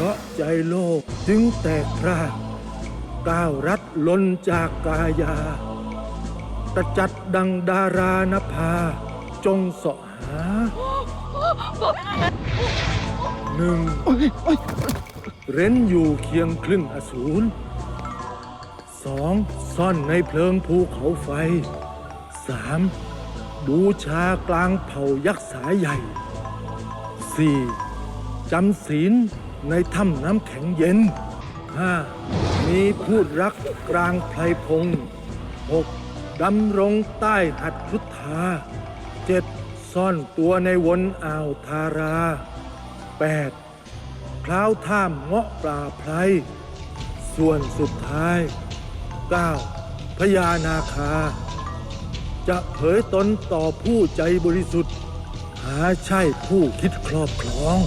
เพราะใจโลกจึงแตกพรากก้าวรัดล้นจากกายาตะจัดดังดารานภา จงเสาะหาหนึ่งเร้นอยู่เคียงครึ่งอสูรสองซ่อนในเพลิงภูเขาไฟสามบูชากลางเผ่ายักษ์สายใหญ่สี่จำศีล ในถ้ำน้ำแข็งเย็นห้ามีพูดรักกลางไพรพงหกดำรงใต้หัดพุทธาเจ็ดซ่อนตัวในวนอ่าวทาราแปดคล้าวท่ามเงาะปลาไพร ส่วนสุดท้าย 9. พญานาคา จะเผยตนต่อผู้ใจบริสุทธิ์ หาใช่ผู้คิดครอบครอง